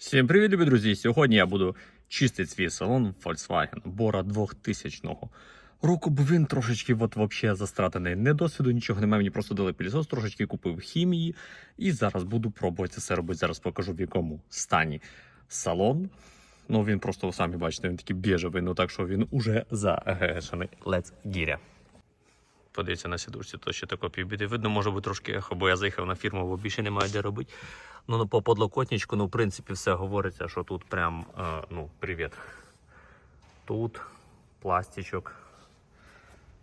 Всім привіт, любі друзі! Сьогодні я буду чистити свій салон Volkswagen Bora 2000 року, бо він трошечки от вообще застратений. Не досвіду, нічого немає. Мені просто дали пілісос, трошечки купив хімії. І зараз буду пробувати це робити. Зараз покажу в якому стані салон. Ну він просто самі бачите, він такий біжевий, ну так що він уже загешений. Let's гіря. Подивіться на сідушці, то ще тако півбіди. Видно, може бути трошки ехо, бо я заїхав на фірму, бо більше немає де робити. Ну, ну по подлокотничку, ну, в принципі, все говориться, що тут прям, е, ну, привіт. Тут пластичок.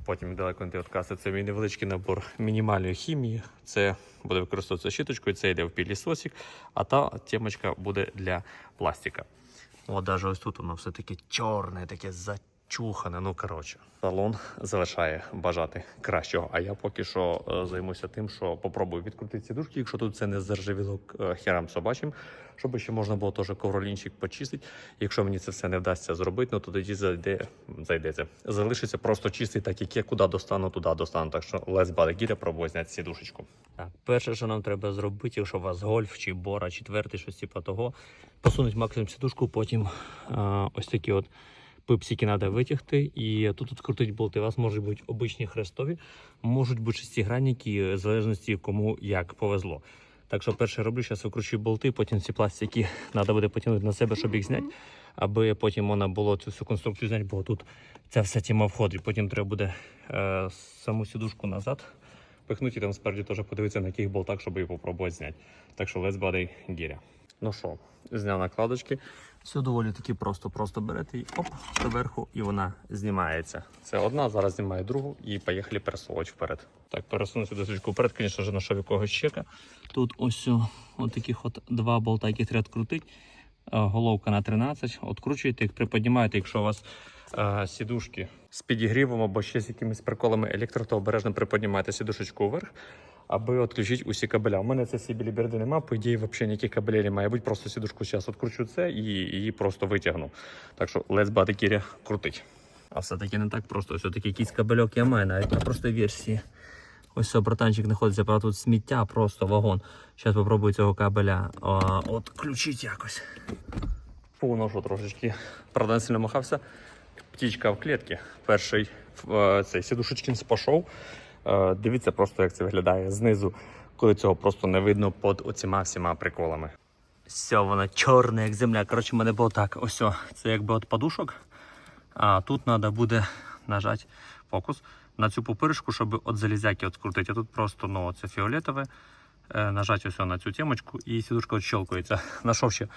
Потім далеко не від каси. Це мій невеличкий набор мінімальної хімії. Це буде використовуватися щіточкою, це йде в пілісосик, а та темочка буде для пластика. От навіть ось тут воно все таке чорне, таке зачухане. Ну коротше, салон залишає бажати кращого. А я поки що е, займуся тим, що попробую відкрутити сідушки, якщо тут це не заржавіло е, херам собачим, щоб ще можна було теж ковролінчик почистити. Якщо мені це все не вдасться зробити, ну то тоді зайде, зайдеться. Залишиться просто чистий, так як я куди достану, туди достану. Так що лес гіря пробую зняти сідушечку. Так, перше, що нам треба зробити, якщо у вас гольф чи бора, четвертий, щось типу того, посунути максимум сідушку, потім а, ось такі от пипсики треба витягти. І тут відкрутити болти. У вас можуть бути обичні хрестові, можуть бути шестигранники, в залежності кому як повезло. Так що перше роблю, зараз викручую болти, потім ці пластики треба буде потягнути на себе, щоб їх зняти, аби потім можна було цю всю конструкцію зняти, бо тут ця вся тема входить. Потім треба буде е, саму сідушку назад пихнути і там спереді теж подивитися на яких болтах, щоб її попробувати зняти. Так що let's body гіря. Ну що, зняв накладочки. Все доволі таки просто. Просто берете і оп, доверху, і вона знімається. Це одна, зараз знімаю другу і поїхали пересовувати вперед. Так, пересунуся досочку вперед, звісно ж, знайшов якогось чека. Тут ось от таких от два болта, які треба відкрутити. Е, Головка на 13. Откручуєте їх, приподнімаєте, якщо у вас е, сідушки з підігрівом або ще з якимись приколами електро, то обережно приподнімаєте сідушечку вверх, аби відключити усі кабеля. У мене це всі біліберди немає, по ідеї, взагалі ніяких кабелів не має бути. Просто сідушку зараз відкручу це і її просто витягну. Так що let's body Кіря крутить. А все-таки не так просто. Все-таки якийсь кабельок я маю навіть на простій версії. Ось все, братанчик знаходиться, правда тут сміття, просто вагон. Зараз попробую цього кабеля включити якось. Поношу трошечки. Правда, сильно махався. Птічка в клітці. Перший е, цей сідушечкін пішов. Е, Дивіться просто, як це виглядає знизу, коли цього просто не видно під оціма всіма приколами. Все, вона чорна, як земля. Коротше, в мене було так. Ось, це якби от подушок. А тут треба буде нажати фокус на цю пупиришку, щоб от залізяки от скрутити. А тут просто ну, це фіолетове. Е, нажати ось на цю темочку і сідушка відщелкується. Нашов ще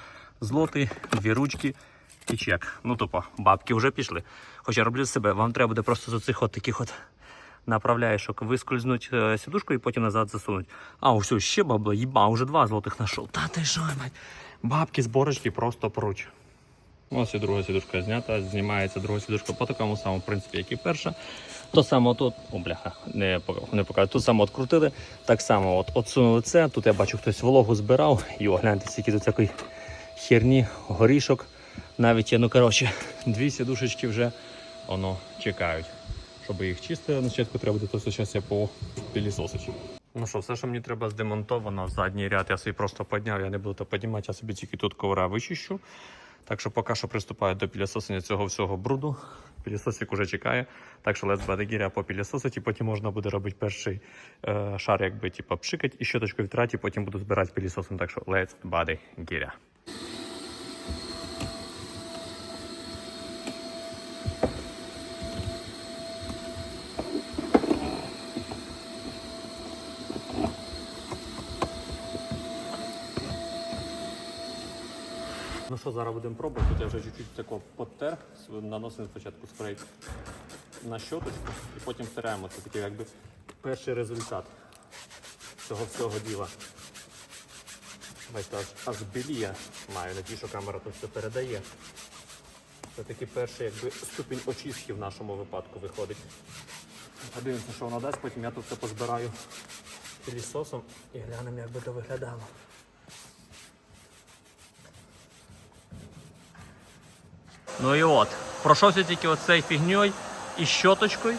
злотий, дві ручки і чек. Ну тупо, бабки вже пішли. Хоча роблю з себе, вам треба буде просто з цих от таких от направляєшок вискользнуть е, сідушку і потім назад засунуть. А, ось ще бабла, їба, вже два злотих знайшов. Та ти що, мать? Бабки з борочки просто поруч. Ось і друга сідушка знята, знімається друга сідушка по такому самому принципі, як і перша. То саме тут, о бляха, не, не покажу. Тут саме открутили, так само от отсунули це. Тут я бачу, хтось вологу збирав. Йо, гляньте, скільки тут такої херні, горішок. Навіть є, ну коротше, дві сідушечки вже воно чекають. Щоб їх чистити, на спочатку треба буде, то зараз по пілісосичу. Ну що, все, що мені треба здемонтовано, задній ряд я собі просто підняв, я не буду то піднімати, я собі тільки тут ковра вичищу. Так що поки що приступаю до пілісосення цього всього бруду. Пілісосик уже чекає. Так що let's body гіря по пілісосити, потім можна буде робити перший е, шар, якби типу, пшикать і щоточкою втрати, потім буду збирати пілісосом. Так що let's body гіря. Що, зараз будемо пробувати. Тут я вже чуть-чуть тако подтер, наносимо спочатку спрей на щоточку і потім втираємо. Це такий якби перший результат цього всього діла. Бачите, аж, аж білія маю, надію, що камера тут все передає. Це такий перший якби, ступінь очистки в нашому випадку виходить. Подивимося, що воно дасть, потім я тут все позбираю пілісосом і глянемо, як би це виглядало. Ну і от, пройшовся тільки оцей фігньою і щоточкою,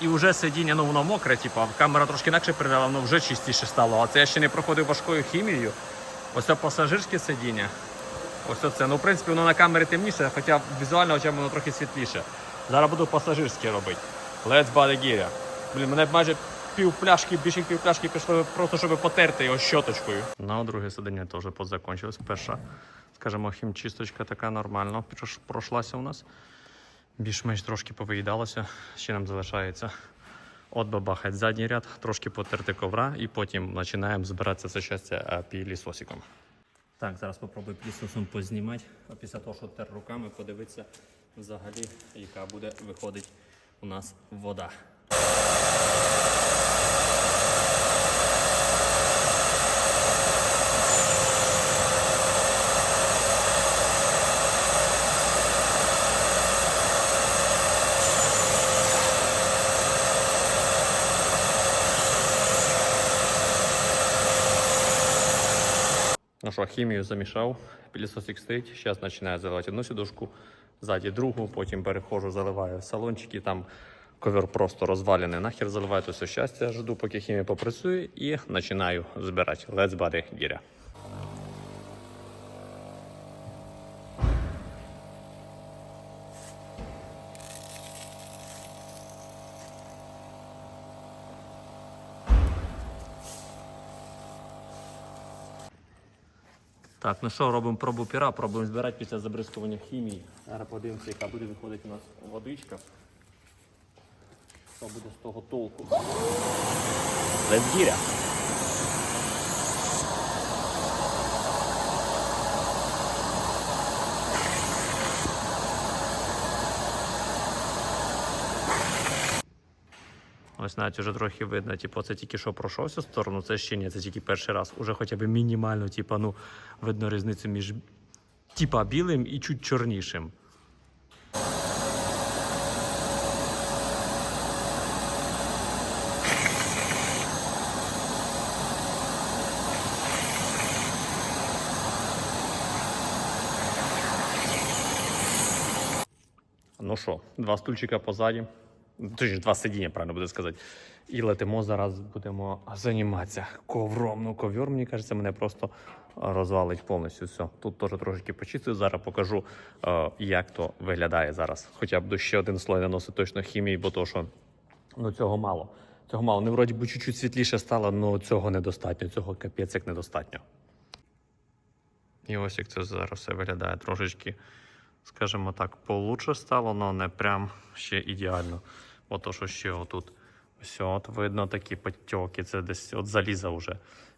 і вже сидіння, ну воно мокре, типу, камера трошки інакше передала, воно вже чистіше стало. А це я ще не проходив важкою хімією. Ось це пасажирське сидіння. Ось оце. Ну, в принципі, воно на камері темніше, хоча візуально очам воно трохи світліше. Зараз буду пасажирське робити. Let's body. Блін, мене майже пів пляшки, більше пів пішло просто, щоб потерти його щоточкою. На друге сидіння теж позакінчилось. Перша, скажімо, хімчисточка така нормально пройшлася у нас. Більш-менш трошки повиїдалося. Ще нам залишається от бабахать задній ряд, трошки потерти ковра і потім починаємо збирати це щастя е, пілісосиком. Так, зараз спробую пілісосом познімати, а після того, що тер руками, подивитися взагалі, яка буде виходить у нас вода. Що, хімію замішав, пілісосик стоїть, зараз починаю заливати одну сідушку, ззаді другу, потім перехожу, заливаю салончики, там ковер просто розвалений, нахер заливаю то все щастя, жду, поки хімія попрацює і починаю збирати. Let's body гіря. Так, ну що, робимо пробу піра, пробуємо збирати після забризкування хімії. Зараз подивимося, яка буде виходити у нас водичка. Що буде з того толку. Let's Ось навіть вже трохи видно, типу, це тільки що пройшов цю сторону, це ще ні, це тільки перший раз. Уже хоча б мінімально, типу, ну, видно різницю між типа білим і чуть чорнішим. Ну що, два стульчика позаді. Точніше, два сидіння, правильно буде сказати. І летимо зараз, будемо займатися ковром. Ну, ковер, мені кажеться, мене просто розвалить повністю. Все. Тут теж трошки почистив. Зараз покажу, е, як то виглядає зараз. Хоча б ще один слой наносить точно хімії, бо то, що ну, цього мало. Цього мало. Ну, вроді би чуть-чуть світліше стало, але цього недостатньо. Цього капець як недостатньо. І ось як це зараз все виглядає трошечки, скажімо так, получше стало, але не прям ще ідеально. Бо то, що ще отут все, от видно такі потьоки, це десь от заліза вже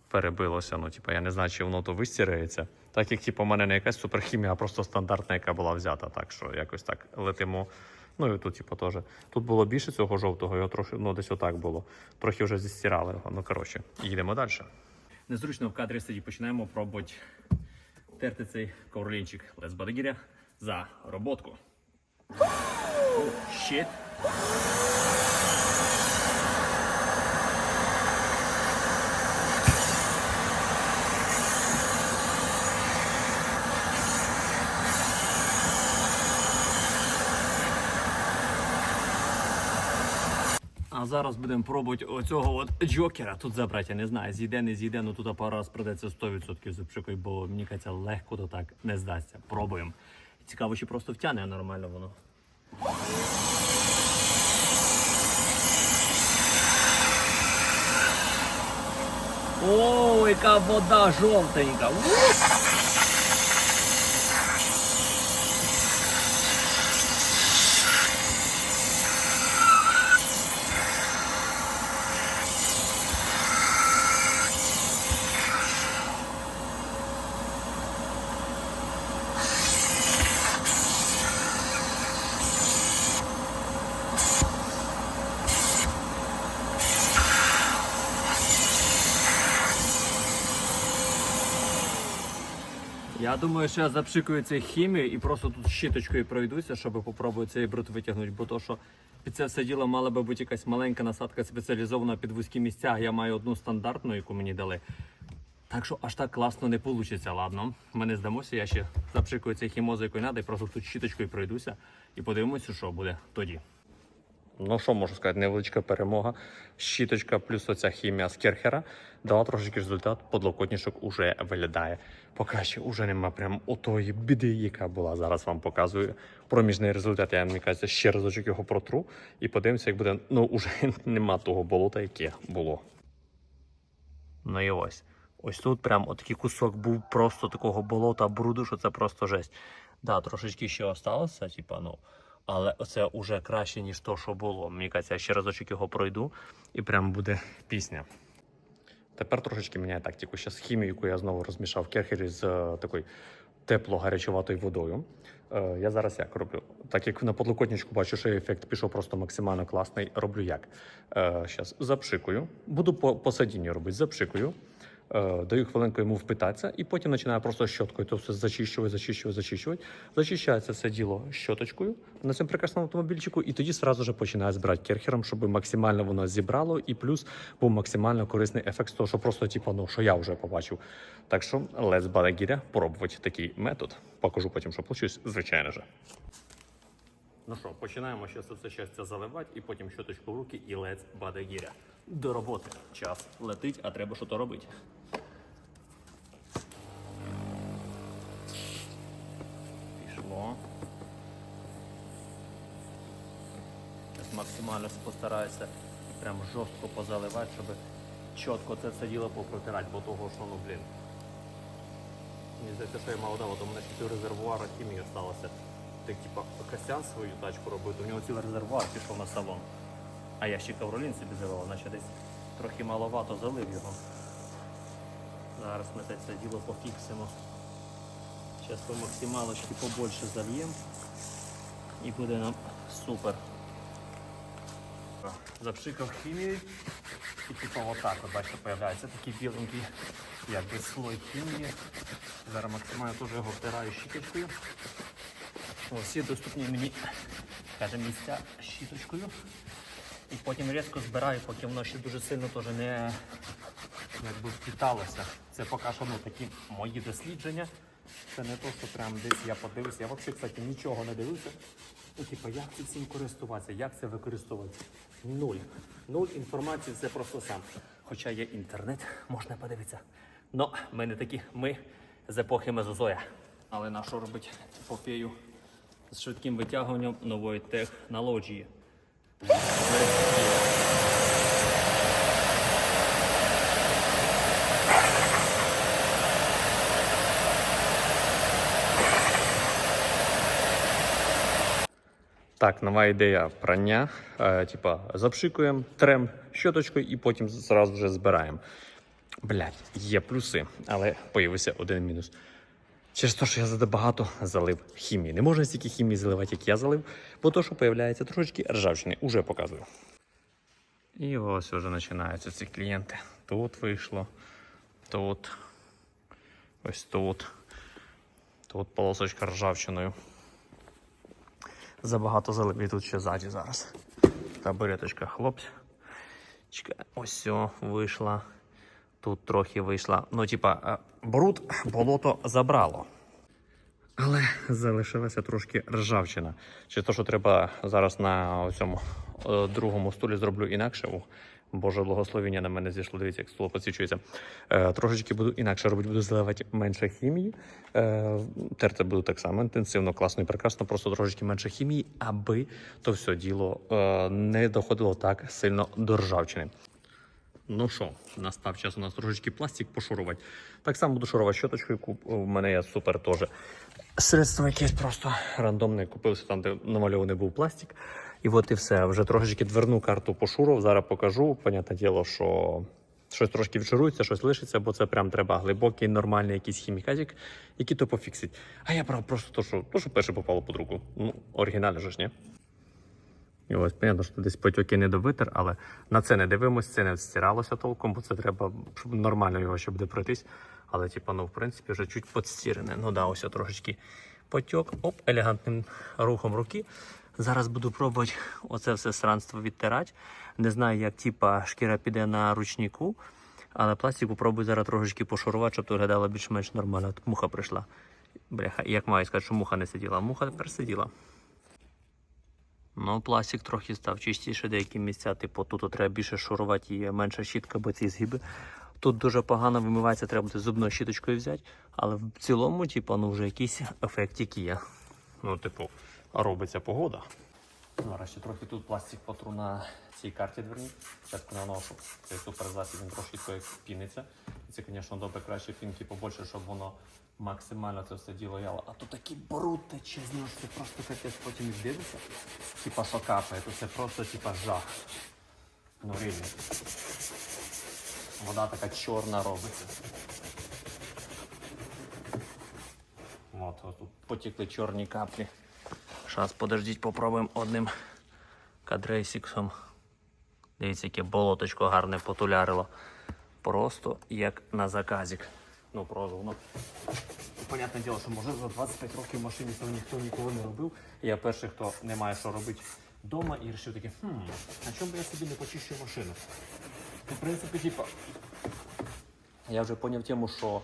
перебилося. Ну, типу, я не знаю, чи воно то вистирається. Так як типу, у мене не якась суперхімія, а просто стандартна, яка була взята. Так що якось так летимо. Ну і тут, типу, теж. Тут було більше цього жовтого, його трохи, ну, десь отак було. Трохи вже зістирали його. Ну, коротше, їдемо далі. Незручно в кадрі сидіти. Починаємо пробувати терти цей ковролінчик Лес Бадагіря за роботку. Oh, shit. А зараз будемо пробувати оцього от джокера тут забрати. Я не знаю, зійде, не зійде, ну тут пару раз придеться 100% запшикати, бо мені кажеться, легко то так не здасться. Пробуємо. Цікаво, чи просто втягне нормально воно. О, яка вода жовтенька! Я думаю, що я запшикую цей хімію і просто тут щіточкою пройдуся, щоб попробувати цей бруд витягнути. Бо то, що під це все діло мала би бути якась маленька насадка спеціалізована під вузькі місця. Я маю одну стандартну, яку мені дали. Так що аж так класно не вийде, ладно. Ми не здамося, я ще запшикую цей якою треба, і просто тут щіточкою пройдуся і подивимося, що буде тоді. Ну, що можу сказати, невеличка перемога. Щіточка плюс оця хімія з керхера дала трошечки результат. Подлокотничок уже виглядає покраще. Уже нема прям отої біди, яка була. Зараз вам показую проміжний результат. Я мені кажеться, ще разочок його протру і подивимося, як буде. Ну, уже нема того болота, яке було. Ну і ось. Ось тут прям отакий кусок був просто такого болота, бруду, що це просто жесть. Да, трошечки ще осталося, типа, ну. Але це вже краще, ніж то, що було. Мені кажеться, я ще разочок його пройду і прям буде пісня. Тепер трошечки міняє тактику. Зараз хімію, яку я знову розмішав кехері з е, такою тепло-гарячуватою водою. Е, я зараз як роблю? Так як на подлокотничку бачу, що ефект пішов просто максимально класний. Роблю як? Зараз запшикую. Буду по, по робити, запшикую. Е, Даю хвилинку йому впитатися, і потім починаю просто щоткою то все зачищувати, зачищувати, зачищувати. Зачищається це діло щоточкою на цьому прекрасному автомобільчику, і тоді сразу же починаю збирати керхером, щоб максимально воно зібрало, і плюс був максимально корисний ефект з того, що просто типу, ну, що я вже побачив. Так що let's Badagіря пробувати такий метод. Покажу потім, що получилось, звичайно же. Ну що, починаємо зараз це щастя заливати, і потім щоточку в руки і let's Badagіря. До роботи. Час летить, а треба що то робити. Пішло. Зараз максимально постараюся прям жорстко позаливати, щоб чітко це все діло попротирати, бо того, що ну блін. Мені здається, що я мало дав, у мене ще цього резервуара хімії сталося. Так типа Костян свою тачку робив, то у нього цілий резервуар пішов на салон. А я ще кавролін собі заливав, наче десь трохи маловато залив його. Зараз ми це діло пофіксимо. Зараз по максималочки побольше зальємо і буде нам супер. Запшикав хімію і типу отак от бачите, появляється такий біленький якби слой хімії. Зараз максимально теж його втираю щіточкою. Всі доступні мені каже, місця щіточкою. І потім різко збираю, поки воно ще дуже сильно теж не якби впіталося. Це поки що ну, такі мої дослідження. Це не то, що прям десь я подивився. Я взагалі, кстати, нічого не дивився. Ну, типу, як це цим користуватися, як це використовувати? Нуль. Нуль інформації це просто сам. Хоча є інтернет, можна подивитися. Ну, ми не такі, ми з епохи Мезозоя. Але на що робить епопею з швидким витягуванням нової технології? Так, нова ідея прання. Е, типа запшикуємо, трем щоточкою і потім зразу вже збираємо. Блять, є плюси, але появився один мінус. Через те, що я забагато залив хімії. Не можна стільки хімії заливати, як я залив, бо то, що появляється трошечки ржавчини, уже показую. І ось вже починаються ці клієнти. Тут вийшло, тут, ось тут, тут полосочка ржавчиною. Забагато залив і тут ще ззаді зараз. Табуреточка. Чекай, Ось все, вийшла. Тут трохи вийшла. Ну, типа, е, бруд болото забрало. Але залишилася трошки ржавчина. Чи то, що треба зараз на цьому е, другому столі зроблю інакше. Боже благословення на мене зійшло. Дивіться, як столо підсвічується. Е, трошечки буду інакше робити, буду заливати менше хімії. Е, терти буду так само інтенсивно, класно і прекрасно, просто трошечки менше хімії, аби то все діло е, не доходило так сильно до ржавчини. Ну що, настав час у нас трошечки пластик пошурувати. Так само буду шурувати щоточкою. У мене є супер теж средство якесь просто рандомне. Купився там, де намальований був пластик. І от і все. Вже трошечки дверну карту пошурував. Зараз покажу. Понятне діло, що щось трошки відшурується, щось лишиться, бо це прям треба глибокий, нормальний якийсь хімікатик, який то пофіксить. А я брав просто то, що, то, що перше попало під руку. Ну, оригінально ж, ні? І ось, понятно, що десь потьоки не довитер, але на це не дивимося, це не стиралося толком, бо це треба нормально його ще буде пройтись. Але, типа, ну, в принципі, вже чуть подстірене. Ну да, ось трошечки потьок, оп, елегантним рухом руки. Зараз буду пробувати оце все сранство відтирати. Не знаю, як типа шкіра піде на ручнику, але пластик попробую зараз трошечки пошурувати, щоб то виглядало більш-менш нормально. Тут муха прийшла. Бляха, як маю сказати, що муха не сиділа, муха тепер сиділа. Ну, пластик трохи став чистіше, деякі місця, типу, тут треба більше шурувати і менша щітка, бо ці згиби. Тут дуже погано вимивається, треба буде зубною щіточкою взяти. Але в цілому, типу, ну вже якийсь ефектик є. Ну, типу, робиться погода. Нарешті трохи тут пластик потру на цій карті дверній. Спочатку наношу. Цей суперзасіб він трошки піниться. І це, звісно, добре краще пінки побольше, щоб воно максимально це все діло яло. А тут такий бруд тече з нього, це просто капець потім і дивишся. Типа що капає, то це просто типа жах. Ну реально. Вода така чорна робиться. От, от тут потекли чорні каплі. Зараз подождіть, попробуємо одним кадрейсіксом. Дивіться, яке болоточко гарне потулярило. Просто як на заказик. Ну, просто воно. Понятне діло, що може за 25 років в машині цього ніхто ніколи не робив. Я перший, хто не має що робити вдома і вирішив таки, хм, а чому б я собі не почищу машину? Ну, в принципі, типа, я вже поняв тему, що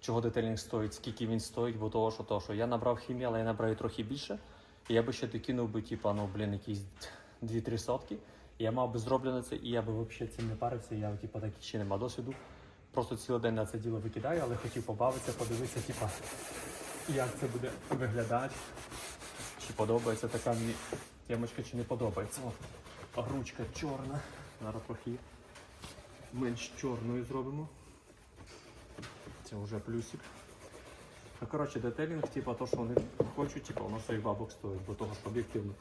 чого детейлінг стоїть, скільки він стоїть, бо того, що того, що я набрав хімії, але я набрав її трохи більше. І я би ще докинув би, типа, ну, блін, якісь 2-3 сотки. Я мав би зроблено це, і я би взагалі цим не парився, я типа так ще нема досвіду. Просто цілий день на це діло викидаю, але хотів побавитися, подивитися, типа, як це буде виглядати. Чи подобається така мені темочка, чи не подобається. От, ручка чорна. Зараз трохи менш чорною зробимо. Це вже плюсик. Ну, коротше, детелінг, типа, то, що вони хочуть, типа, воно своїх бабок стоїть, бо того, що об'єктивно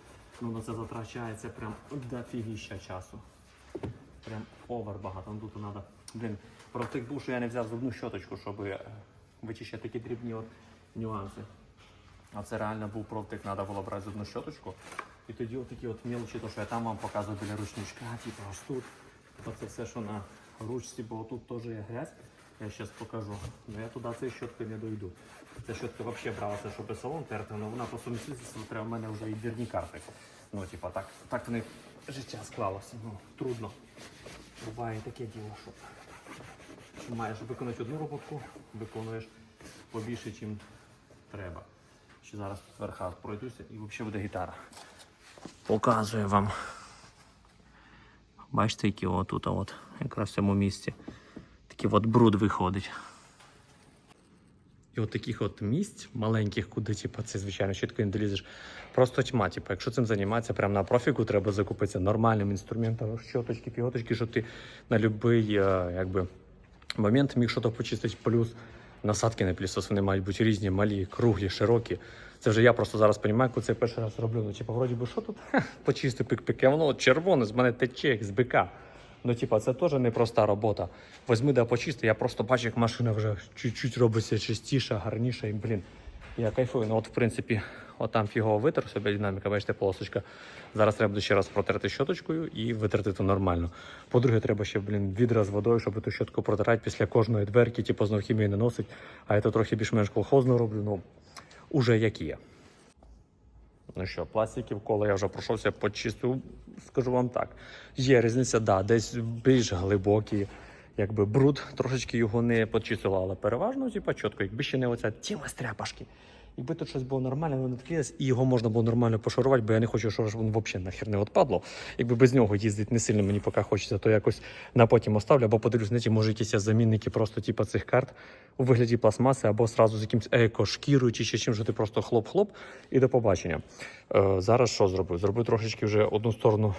ну, на це затрачається прям дофігіща часу. Прям овер багато. Ну, тут треба. Блін, про тих був, що я не взяв зубну щоточку, щоб е, вичищати такі дрібні от нюанси. А це реально був профтик, треба було брати зубну щоточку. І тоді такі от мілочі, то що я там вам показую біля ручничка, типу ось тут. Оце все, що на ручці, бо тут теж є грязь. Я зараз покажу. Ну я туди цією щоткою не дойду. Ця щотка взагалі бралася, щоб салон терти, але вона по сумісництву треба в мене вже і двірні карти. Ну, типа, так, так в них життя склалося. Ну, трудно. Буває таке діло, що маєш виконати одну роботку, виконуєш побільше, чим треба. Ще зараз тут верха пройдуся і взагалі буде гітара. Показую вам. Бачите, які отут, от, якраз в цьому місці. Такий от бруд виходить. І от таких от місць маленьких, куди типу, це звичайно чітко не долізеш. Просто тьма. Типу, якщо цим займатися прямо на профіку, треба закупитися нормальним інструментом, щоточки, фіготочки, щоб ти на будь-який якби, момент міг щось почистити. Плюс насадки на пілісос, вони мають бути різні, малі, круглі, широкі. Це вже я просто зараз розумію, коли це перший раз роблю. Ну, типу, вроді би, що тут? Ха, почистив пик-пик, воно червоне, з мене тече, як з бика. Ну, типа, це теж непроста робота. Возьми да почисти, я просто бачу, як машина вже чуть-чуть робиться чистіша, гарніша, і блін. Я кайфую. Ну от, в принципі, отам фігово витер собі динаміка, бачите, полосочка. Зараз треба ще раз протерти щоточкою і витерти то нормально. По-друге, треба ще, блін, відра з водою, щоб ту щотку протирати після кожної дверки, типу, знов хімії не носить. А я то трохи більш-менш колхозно роблю, ну, уже як є. Ну що, пластиків, коли я вже пройшовся почистив, скажу вам так. Є різниця, да, десь більш глибокі, якби бруд, трошечки його не почистило, але переважно, типа, чітко, якби ще не оця тіма стряпашки. Якби тут щось було нормальне, воно відкрилось, і його можна було нормально пошарувати, бо я не хочу, щоб воно взагалі нахер не відпадло. Якби без нього їздити не сильно мені поки хочеться, то якось на потім оставлю, або подивлюсь, знаєте, може якісь замінники просто типу, цих карт у вигляді пластмаси, або сразу з якимось еко-шкірою чи ще чим, що ти просто хлоп-хлоп і до побачення. Е, зараз що зробив? Зробив трошечки вже одну сторону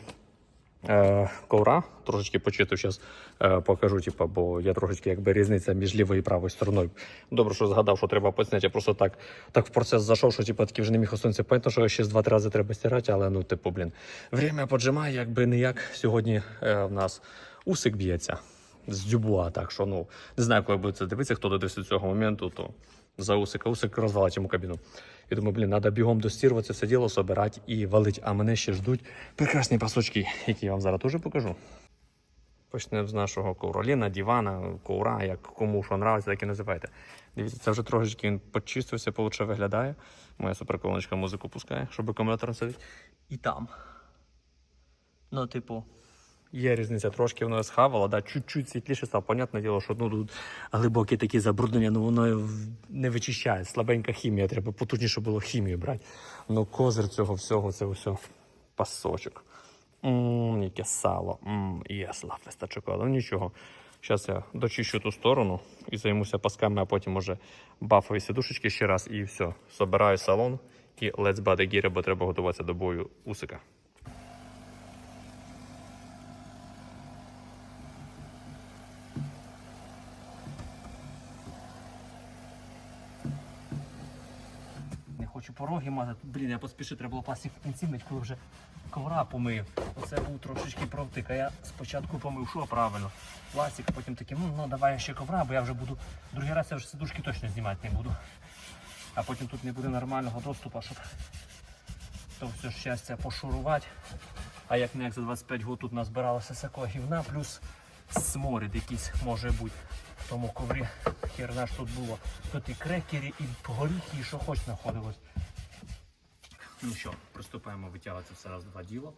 е, ковра, трошечки почистив, зараз е, покажу, типу, бо я трошечки якби різниця між лівою і правою стороною. Добре, що згадав, що треба поцняти. Я просто так, так в процес зайшов, що типу, таки вже не міг осунутися. Понятно, що ще з два-три рази треба стирати, але ну, типу, блін, время поджимає, якби ніяк. Сьогодні е, в нас усик б'ється з дюбуа, так що ну не знаю, коли буде це дивитися, хто додився до цього моменту, то за усика, усик розвалить йому кабіну. Я думаю, блін, треба бігом достірувати все діло, собирати і валить. А мене ще ждуть прекрасні пасочки, які я вам зараз теж покажу. Почнемо з нашого ковроліна, дивана, ковра, як кому що нравиться, так і називайте. Дивіться, це вже трошечки він почистився, получше виглядає. Моя суперколоночка музику пускає, щоб акумулятор сидить. І там. Ну, типу, Є різниця, трошки воно схавало, да, чуть-чуть світліше стало. Понятне діло, що ну, тут глибокі такі забруднення, ну воно не вичищає. Слабенька хімія, треба потужніше було хімію брати. Ну, козир цього всього, це все пасочок. Ммм, яке сало. Ммм, єс, лафеста чоколаду. Ну нічого. Зараз я дочищу ту сторону і займуся пасками, а потім може бафові сидушечки ще раз і все. Собираю салон і let's body gear, бо треба готуватися до бою усика. Не хочу пороги мати. Блін, я поспішив, треба було пластик в кінці мить, коли вже ковра помив. Оце був трошечки провтик. А я спочатку помив, що правильно. Пластик, потім такий, ну, ну давай я ще ковра, бо я вже буду. Другий раз я вже сидушки точно знімати не буду. А потім тут не буде нормального доступу, щоб то все щастя пошурувати. А як не як за 25 років тут назбиралося всякого гівна, плюс сморід якийсь може бути тому коврі. Херна ж тут було. Тут і крекери, і горіхи, і що хоч знаходилось. Ну що, приступаємо витягувати все раз два діло.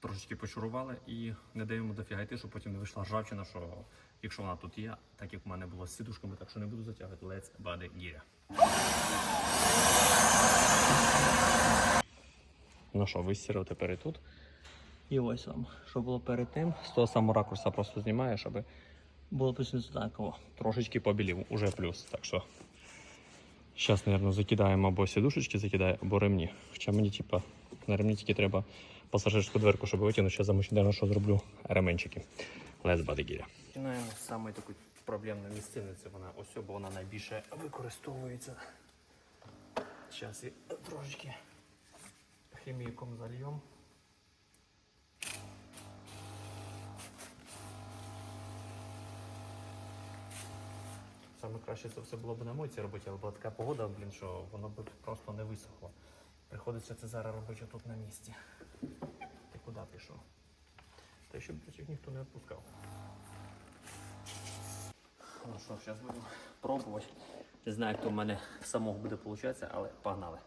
Трошечки почурували і не даємо дофіга йти, щоб потім не вийшла ржавчина, що якщо вона тут є, так як в мене було з сідушками, так що не буду затягувати. Let's body gear. Ну що, вистірив тепер і тут. І ось вам, що було перед тим. З того самого ракурса просто знімаю, щоб було точно однаково. Трошечки побілів, уже плюс. Так що зараз, мабуть, закидаємо або сідушечки закидаю, або ремні. Хоча мені, типа, на ремні тільки треба пасажирську дверку, щоб витягнути. Ще замочити, що зроблю ременчики. Let's. Починаємо з самої такої проблемної місцини. Це вона ось, бо вона найбільше використовується. Зараз і трошечки хімійком зальємо. Саме краще це все було б на мойці робити, але була така погода, блін, що воно б просто не висохло. Приходиться це зараз робити тут на місці. Ти куди пішов? Та щоб їх ніхто не відпускав. Ну що, зараз будемо пробувати. Не знаю, хто в мене самого буде получатися, але погнали.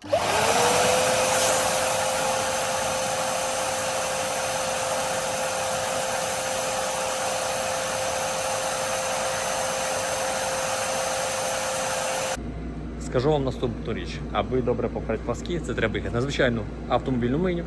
Скажу вам наступну річ, аби добре попрати паски, це треба їхати на звичайну автомобільну миню,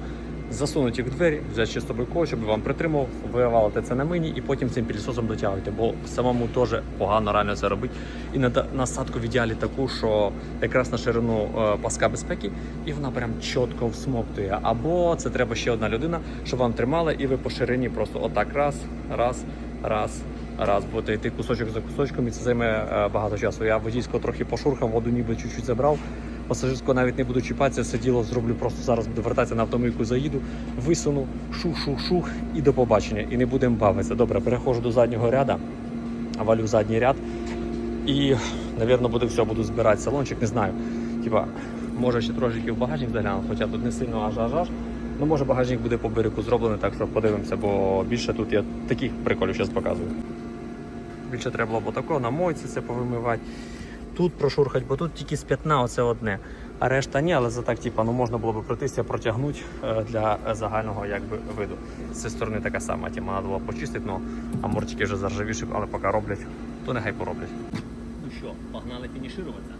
засунути їх в двері, взяти собою когось, щоб вам притримав, вивалити це на мині і потім цим пілісосом дотягуйте, бо самому теж погано реально це робити. І на насадку в ідеалі таку, що якраз на ширину е, паска безпеки, і вона прям чітко всмоктує. Або це треба ще одна людина, щоб вам тримала, і ви по ширині просто отак раз, раз, раз. Раз будете йти кусочок за кусочком, і це займе е, багато часу. Я водійського трохи пошурхав, воду ніби чуть-чуть забрав. Пасажирського навіть не буду чіпатися, це діло зроблю просто зараз буду вертатися на автомийку, заїду, висуну, шух-шух-шух і до побачення. І не будемо бавитися. Добре, переходжу до заднього ряда, валю задній ряд. І, напевно, буде все, буду збирати салончик, не знаю. Типа, може ще трошки в багажник загляну, хоча тут не сильно аж аж аж. Ну, може, багажник буде по берегу зроблений, так що подивимося, бо більше тут я таких приколів зараз показую. Більше треба було б такого на мойці це повимивати. Тут прошурхати, бо тут тільки з п'ятна оце одне. А решта ні, але за так, типа, ну можна було б пройтися, протягнути е, для загального якби, виду. З цієї сторони така сама тема, треба було почистити, ну амортики вже заржавіші, але поки роблять, то нехай пороблять. Ну що, погнали фінішируватися?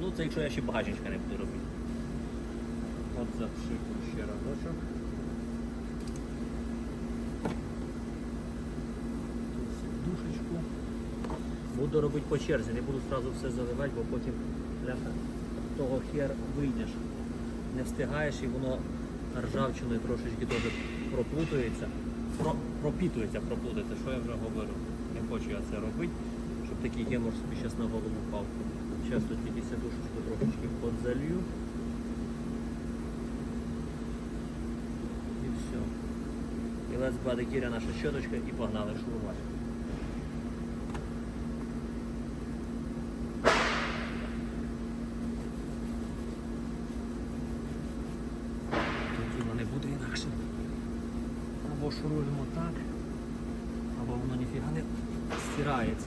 Ну це якщо я ще багажничка не буду робити. От запшикую ще разочок. Тут сідушечку. Буду робити по черзі, не буду одразу все заливати, бо потім ляха того хер вийдеш. Не встигаєш і воно ржавчиною трошечки теж проплутується. Про, пропітується, проплутається, що я вже говорю. Не хочу я це робити, щоб такий гемор собі зараз на голову впав. Зараз тут тільки сидушечку трошечки подзалью. І все. І let's body наша щоточка і погнали шурувати. Тут діло не буде інакше. Або шуруємо так, або воно ніфіга не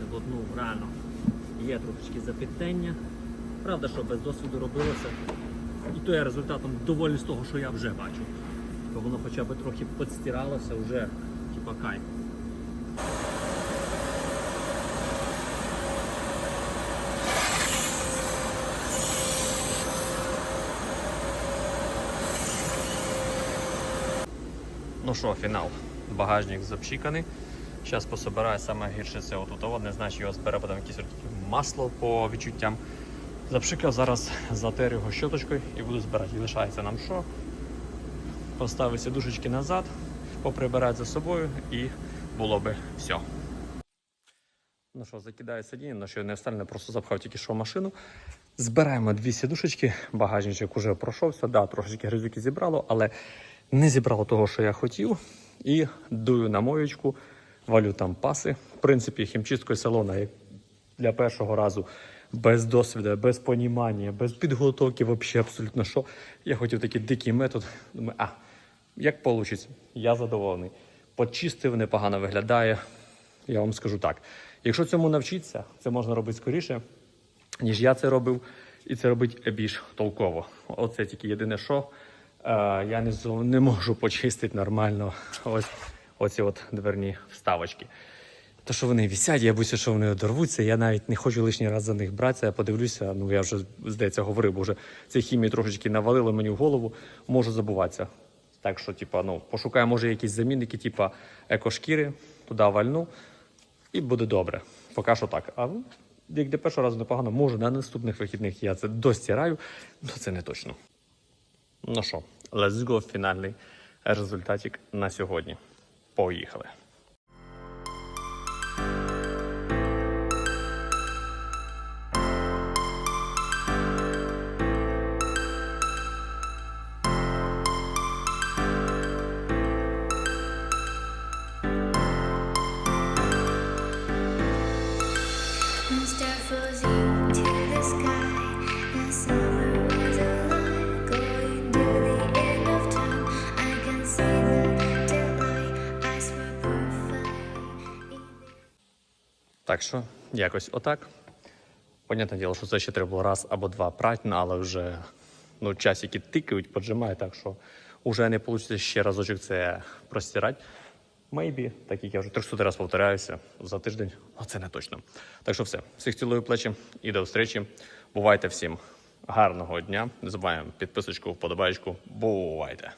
стирається, бо ну реально є трошечки запітення. Правда, що без досвіду робилося. І то я результатом доволі з того, що я вже бачу. Бо воно хоча б трохи підстиралося, вже типа кайф. Ну що, фінал. Багажник запшиканий. Зараз пособираю саме гірше це отут. От, не знаю, чи його збере потім якесь масло по відчуттям. Запшикав, зараз затер його щоточкою і буду збирати. І лишається нам що? Поставити сідушечки назад, поприбирати за собою і було би все. Ну що, закидаю сидіння, на що я не встане, просто запхав тільки що машину. Збираємо дві сідушечки, багажничок уже пройшовся, да, трошечки гризюки зібрало, але не зібрало того, що я хотів. І дую на моєчку, валю там паси. В принципі, хімчисткою салона для першого разу без досвіду, без понімання, без підготовки, взагалі абсолютно що. Я хотів такий дикий метод. Думаю, а, як вийде, я задоволений. Почистив, непогано виглядає. Я вам скажу так: якщо цьому навчитися, це можна робити скоріше, ніж я це робив, і це робить більш толково. Оце тільки єдине, що е, я не, не можу почистити нормально ось оці от дверні вставочки. То, що вони висять, я боюся, що вони одорвуться. Я навіть не хочу лишній раз за них братися. Я подивлюся. Ну я вже здається говорив, бо вже цієї хімії трошечки навалило мені в голову, можу забуватися. Так що, типа, ну, пошукаю, може, якісь замінники, типа екошкіри, туди вальну, і буде добре. Поки що так. А ну, як для першого разу непогано, може на наступних вихідних я це достираю, але це не точно. Ну що, let's go, фінальний результатик на сьогодні. Поїхали. Що, якось отак. Понятне діло, що це ще треба було раз або два прати, ну, але вже ну, часики тикають, поджимають, так що вже не вийде ще разочок це простирати. Maybe, так як я вже 300 раз повторяюся за тиждень, але це не точно. Так що все, всіх цілую плечі і до зустрічі. Бувайте всім гарного дня. Не забуваємо підписочку, вподобайку. Бувайте!